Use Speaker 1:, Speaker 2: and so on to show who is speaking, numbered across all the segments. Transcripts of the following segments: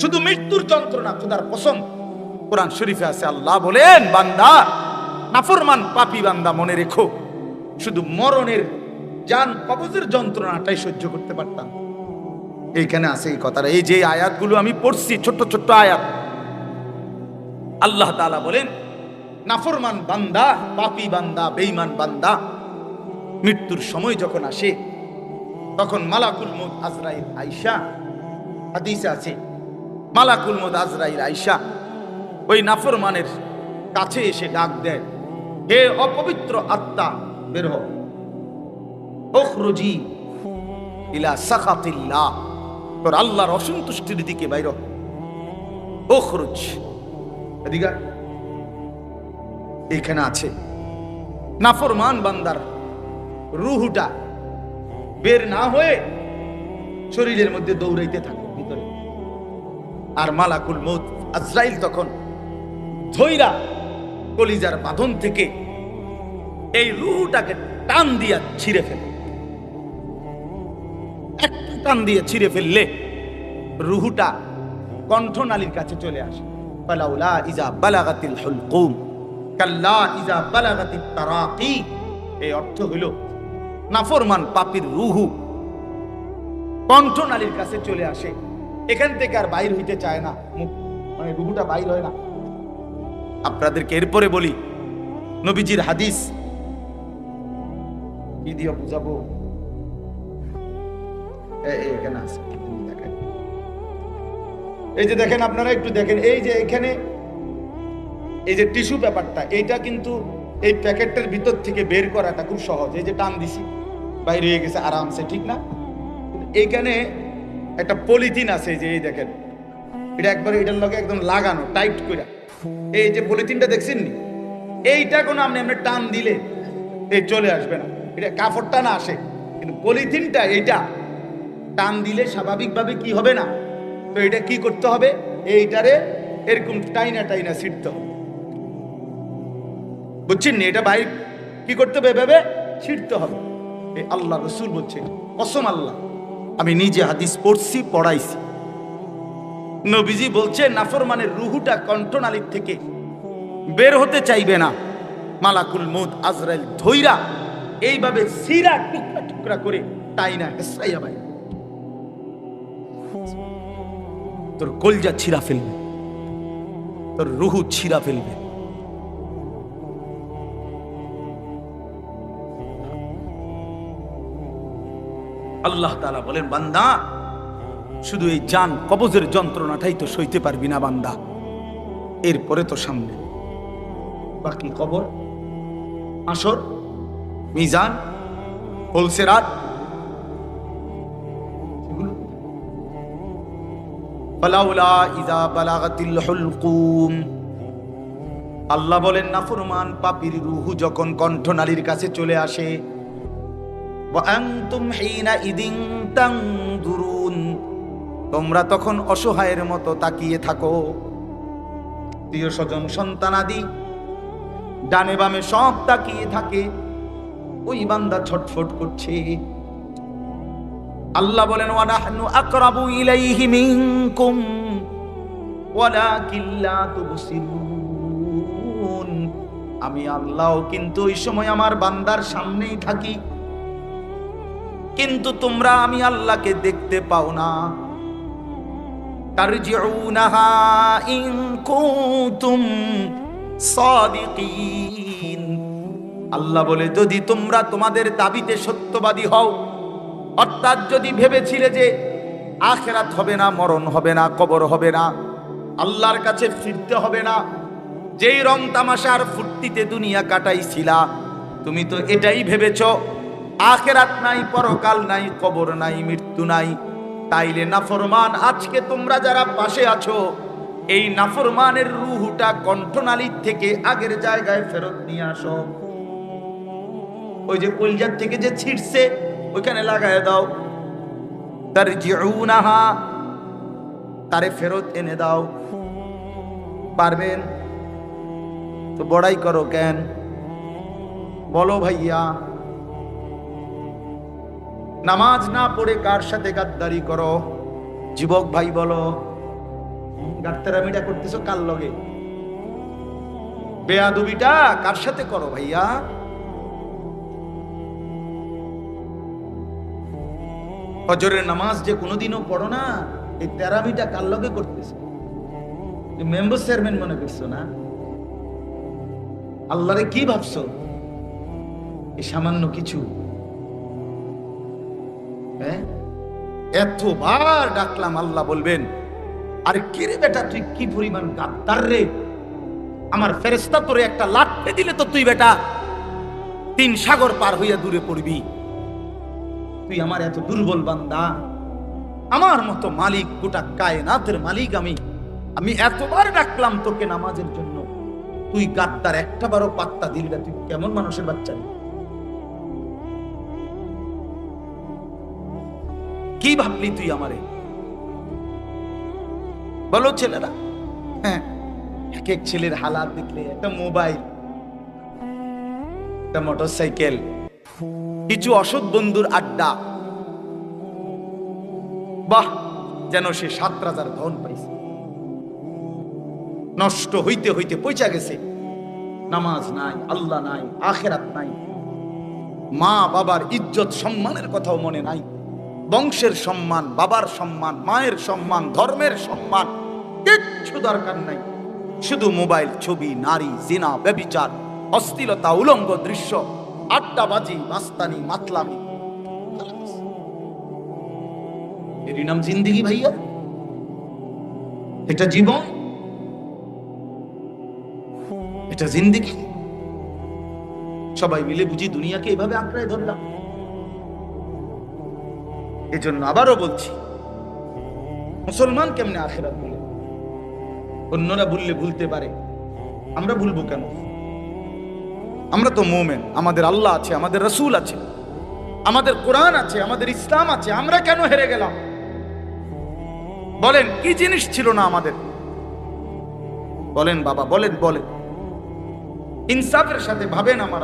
Speaker 1: শুধু মৃত্যুর যন্ত্রণা খোদার কসম। কোরআন শরীফে আছে, আল্লাহ বলেন, বান্দা, নাফরমান পাপি বান্দা মনে রেখো। শুধু মরণের জান কবজের যন্ত্রণাটাই সহ্য করতে পারতাম। এইখানে আছে এই কথাটা। এই যে আয়াতগুলো আমি পড়ছি, ছোট্ট ছোট্ট আয়াত। আল্লাহ তাআলা বলেন, নাফরমান বান্দা, পাপি বান্দা, বেঈমান বান্দা, মৃত্যুর সময় যখন আসে, তখন মালাকুল মউত আজরাইল আয়েশা, হাদিসে আছে মালাকুল মউত আজরাইল আয়েশা ওই নাফরমানের কাছে এসে ডাক দেয়, হে অপবিত্র আত্মা, বের ওখরুজি ইলা তোর আল্লাহর অসন্তুষ্টির দিকে বাইর। ওখরুজ এদিকে এখানে আছে। নাফরমান বান্দার রুহুটা বের না হয়ে শরীরের মধ্যে দৌড়াইতে থাকে। আর মালাকুল মৌত আজরাইল তখন ধৈরা কলিজার বাঁধন থেকে এই রুহুটাকে টান দিয়া ছিঁড়ে ফেলে। একটা টান দিয়ে ছিঁড়ে ফেললে রুহুটা কণ্ঠনালীর কাছে চলে আসে। ফালাউলা ইজা বালাগাতিল কাল্লা ইজা তারাকি। এই অর্থ হইল নাফরমান পাপির রুহু কণ্ঠনালীর কাছে চলে আসে এখান থেকে আর বাইর হইতে চায় না। মানে রুহুটা বাইর হয় না। আপনাদেরকে এরপরে বলি, নবীজির হাদিস। কি দিয়ে বুঝাবো? এখানে আছে এই যে দেখেন, আপনারা একটু দেখেন, এই যে এখানে, এই যে টিস্যু পেপারটা, এইটা কিন্তু এই প্যাকেটটার ভিতর থেকে বের করাটা খুব সহজ। এই যে টান দিছি, বাইরে হয়ে গেছে, আরামসে, ঠিক না? এইখানে একটা পলিথিন আছে যে, এই দেখেন। এটা একবার এটার লগে একদম লাগানো, টাইট করে এই যে পলিথিনটা দেখছেন নি? এইটা কোনো আপনি আপনি টান দিলে এই চলে আসবে না। এটা কাপড়টা না আসে, কিন্তু পলিথিনটা এইটা টান দিলে স্বাভাবিকভাবে কি হবে না? তো এটা কি করতে হবে? এইটারে এরকম টাইনা টাইনা ছিটতে হবে। বুঝছেন নি? এটা বাইর কি করতে হবে ভেবে ছিটতে হবে। এই আল্লাহ রসুল বলছে, কসম আল্লাহ। আমি নিজে হাদিস পড়ছি, পড়াইছি। নবীজি বলছে, নাফরমানের রুহুটা কণ্ঠনালীর থেকে বের হতে চাইবে না। মালাকুল মৌত আজরাইল ধৈরা এইভাবে সিরা টুকরা টুকরা করে টাইনা হেসরাইয়া ভাই তোর কলজা ছিঁড়া ফেলবে। তোর রুহু ছিঁড়া ফেলবে। আল্লাহ তালা বলেন, বান্দা, শুধু এই জান কবজের যন্ত্রণাটাই তো সইতে পারবি না, বান্দা। এরপরে তো সামনে। বাকি কবর, আসর, মিজান, হোলসেরাত আল্লাহ বলেন, নাফরমান পাপির রুহু যখন কণ্ঠনালীর কাছে চলে আসে وأنتم حينئذ تنظرون তোমরা তখন অসহায়ের মতো তাকিয়ে থাকো প্রিয় স্বজন সন্তানাদি ডানে বামে সব তাকিয়ে থাকে ওই বান্দা ছটফট করছে আল্লাহ বলেন ওয়ানাহনু আকরাবু ইলাইহি মিনকুম ওয়ালাকিন লা তুবসিরুন আমি আল্লাহ কিন্তু ওই সময় আমার বান্দার সামনেই থাকি কিন্তু তোমরা আমি আল্লাহকে দেখতে পাও না। আল্লাহ বলে, যদি তোমরা তোমাদের দাবিতে সত্যবাদী হও, অর্থাৎ যদি ভেবেছিলে যে আখেরাত হবে না, মরণ হবে না, কবর হবে না, আল্লাহর কাছে ফিরতে হবে না, যেই রং তামাশার ফুর্তিতে দুনিয়া কাটাইছিলা, তুমি তো এটাই ভেবেছো। আখেরাত নাই, পরকাল নাই, কবর নাই, মৃত্যু নাই। তাইলে নাফরমান, আজকে তোমরা যারা পাশে আছো, এই নাফরমানের রুহুটা কণ্ঠনালীর থেকে আগের জায়গায় ফেরত নিয়ে আসো। ওই যে কলজার থেকে যে ছিটছে, ওইখানে লাগায় দাও। তার জিউনাহা তারে ফেরত এনে দাও। পারবেন? তো বড়াই করো কেন? বলো ভাইয়া। নামাজ না পড়ে কার সাথে গাদ্দারি করো? যুবক ভাই বলো গাটতারামিটা করতেছো কার লগে? বেয়াদুবিটা কার সাথে করো ভাইয়া? ফজরের নামাজ যে কোনোদিনও পড়ো না, এই তেরামিটা কার লগে করতেছো? মেম্বার চেয়ারম্যান মনে করছ না? আল্লাহরে কি ভাবছ? এই সামান্য কিছু এতবার ডাকলাম, আল্লাহ বলবেন, আরে কে রে বেটা, তুই কি পরিমাণ গাদ্দার রে? আমার ফেরেস্তা তোরে একটা লাঠে দিলে তো তুই বেটা, তিন সাগর পার হইয়া দূরে পড়বি। তুই আমার এত দুর্বল বান্দা, আমার মতো মালিক, গোটা কায়নাতের মালিক আমি। আমি এতবার ডাকলাম তোকে নামাজের জন্য। তুই গাদ্দার একটা বারো পাত্তা দিল না, তুই কেমন মানুষের বাচ্চা রে? কি ভাবলি তুই আমারে? বলো ছেলেরা। হ্যাঁ। এক এক ছেলের হালাত দেখলে একটা মোবাইল একটা মোটর সাইকেল কিছু অসৎ বন্ধুর আড্ডা। বাহ যেন সে সাত রাজার ধন পাইছে। নষ্ট হইতে হইতে পৌঁছা গেছে। নামাজ নাই আল্লাহ নাই আখেরাত নাই। মা বাবার ইজ্জত সম্মানের কথাও মনে নাই। বংশের সম্মান, বাবার সম্মান, মায়ের সম্মান, ধর্মের সম্মান, কিচ্ছু দরকার নাই। শুধু মোবাইল, ছবি, নারী, জিনা, ব্যবিচার অস্থিরতা উলঙ্গ দৃশ্য, আড্ডাবাজি মাস্তানি মাতলামি। এরই নাম জিন্দিগি, ভাইয়া। এটা জীবন, এটা জিন্দিগি। সবাই মিলে বুঝি দুনিয়াকে এভাবে আঁকড়ায় ধরলাম। এজন্য আবারও বলছি, মুসলমান কেমনে আখেরাত বলে? অন্যরা ভুললে ভুলতে পারে, আমরা ভুলবো কেন? আমরা তো মোমেন, আমাদের আল্লাহ আছে, আমাদের রসুল আছে, আমাদের কোরআন আছে, আমাদের ইসলাম আছে, আমরা কেন হেরে গেলাম? বলেন, কি জিনিস ছিল না আমাদের? বলেন বাবা, বলেন বলেন। ইনসাফের সাথে ভাবেন আমার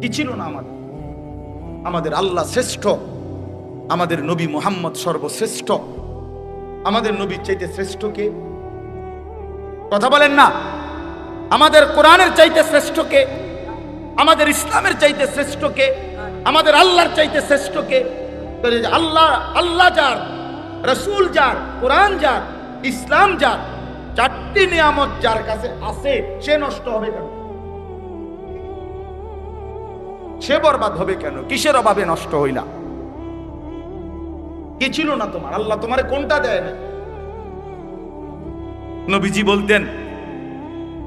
Speaker 1: কি ছিল না আমাদের? আমাদের আল্লাহ শ্রেষ্ঠ। আমাদের নবী মোহাম্মদ সর্বশ্রেষ্ঠ। আমাদের নবীর চাইতে শ্রেষ্ঠ কে? কথা বলেন না। আমাদের কোরআনের চাইতে শ্রেষ্ঠ কে? আমাদের ইসলামের চাইতে শ্রেষ্ঠ কে? আমাদের আল্লাহর চাইতে শ্রেষ্ঠ কে? আল্লাহ আল্লাহ যার, রসুল যার, কোরআন যার, ইসলাম যার, চারটি নিয়ামত যার কাছে আছে, সে নষ্ট হবে কেন? সে বরবাদ হবে কেন? কিসের অভাবে নষ্ট হইলা? কি ছিল না তোমার? আল্লাহ তোমারে কোনটা দেয় না নবীজি বলতেন,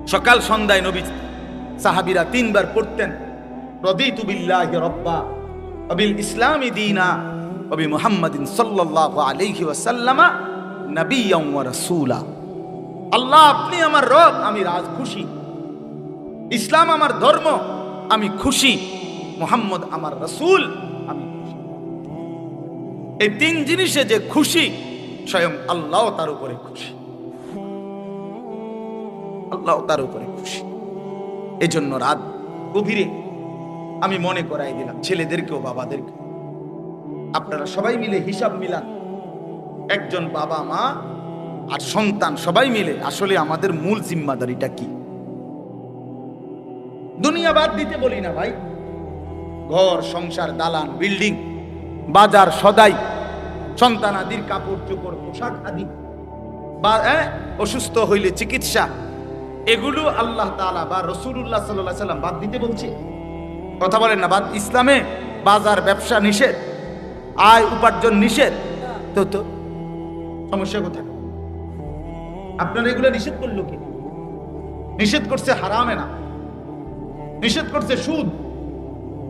Speaker 1: সকাল সন্ধ্যায় নবী সাহাবিরা তিনবার পড়তেন মুহাম্মাদিন আল্লাহ, আপনি আমার রব, আমি রাজ খুশি। ইসলাম আমার ধর্ম, আমি খুশি। মোহাম্মদ আমার রসুল। এই তিন জিনিসে যে খুশি, স্বয়ং আল্লাহ তার উপরে খুশি। আল্লাহ তার উপরে খুশি। এই জন্য রাত গভীরে আমি মনে করাই দিলাম, ছেলেদেরকেও বাবাদেরকে আপনারা সবাই মিলে হিসাব মিলান। একজন বাবা, মা আর সন্তান, সবাই মিলে আসলে আমাদের মূল জিম্মাদারিটা কি? দুনিয়া বাদ দিতে বলি না ভাই। ঘর, সংসার, দালান, বিল্ডিং বাজার সদাই, সন্তান আদির কাপড় চোপড়, পোশাক আদি। বা অসুস্থ হইলে চিকিৎসা। এগুলো আল্লাহ তাআলা বা রসুল্লাহ সাল্লাহ সাল্লাম বাদ দিতে বলছে। কথা বলেন না, বাদ, ইসলামে বাজার ব্যবসা নিষেধ, আয় উপার্জন নিষেধ। তো তো, সমস্যা কোথায়? আপনারা এগুলো নিষেধ করল কি? নিষেধ করছে হারামে না। নিষেধ করছে সুদ।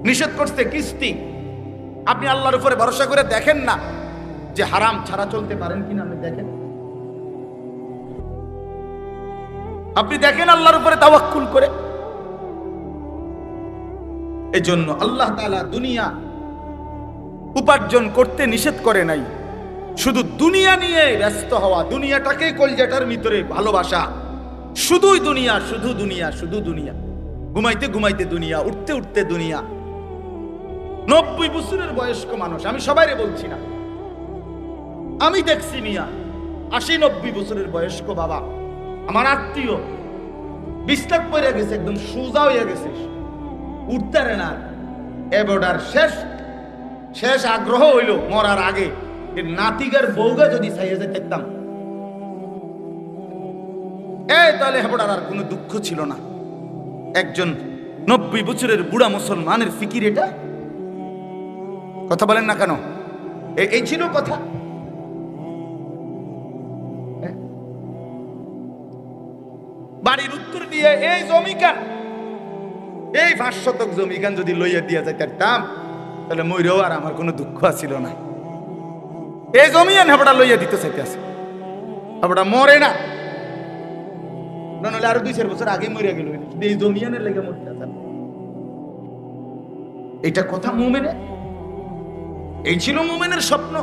Speaker 1: নিষেধ করছে কিস্তি। আপনি আল্লাহর উপরে ভরসা করে দেখেন না যে হারাম ছাড়া চলতে পারেন কিনা, আপনি দেখেন। আপনি দেখেন আল্লাহর উপরে তাওয়াক্কুল করে। এজন্য আল্লাহ তাআলা দুনিয়া উপার্জন করতে নিষেধ করে নাই। শুধু দুনিয়া নিয়ে ব্যস্ত হওয়া দুনিয়াটাকে কলজাটার ভিতরে ভালোবাসা। শুধুই দুনিয়া, শুধু দুনিয়া শুধু দুনিয়া। ঘুমাইতে ঘুমাইতে দুনিয়া, উঠতে উঠতে দুনিয়া। নব্বই বছরের বয়স্ক মানুষ, আমি সবাইরে বলছি না। আমি দেখছি মিয়া, আশি নব্বই বছরের বয়স্ক বাবা। আমার আত্মীয়, বিস্তার পড়ে গেছে, একদম সোজা হয়ে গেছে। উঠতে না এবার শেষ। শেষ আগ্রহ হইল, মরার আগে। নাতিগার বউগা যদি চাইয়া যেতাম এই তাহলে হেবড়ার আর কোনো দুঃখ ছিল না। একজন নব্বই বছরের বুড়া মুসলমানের ফিকির এটা? কথা বলেন না কেন? এই ছিল কথা? বাড়ির উত্তর দিয়ে, এই জমিকান, এই পাঁচ শতক জমিকান যদি লইয়া দিয়া যাইতাম, তাহলে ময়ূরেও আর আমার কোনো দুঃখ আছিল না। এই জমিয়ান হেবড়া লইয়া দিতে চাইতেছে। হেবড়া মরে না। নাহলে আরও দুই চার বছর আগে মরে গেল। এই জমিয়ানের লেগে মরতে এটা কথা মোমেনে এই ছিল মোমেনের স্বপ্ন।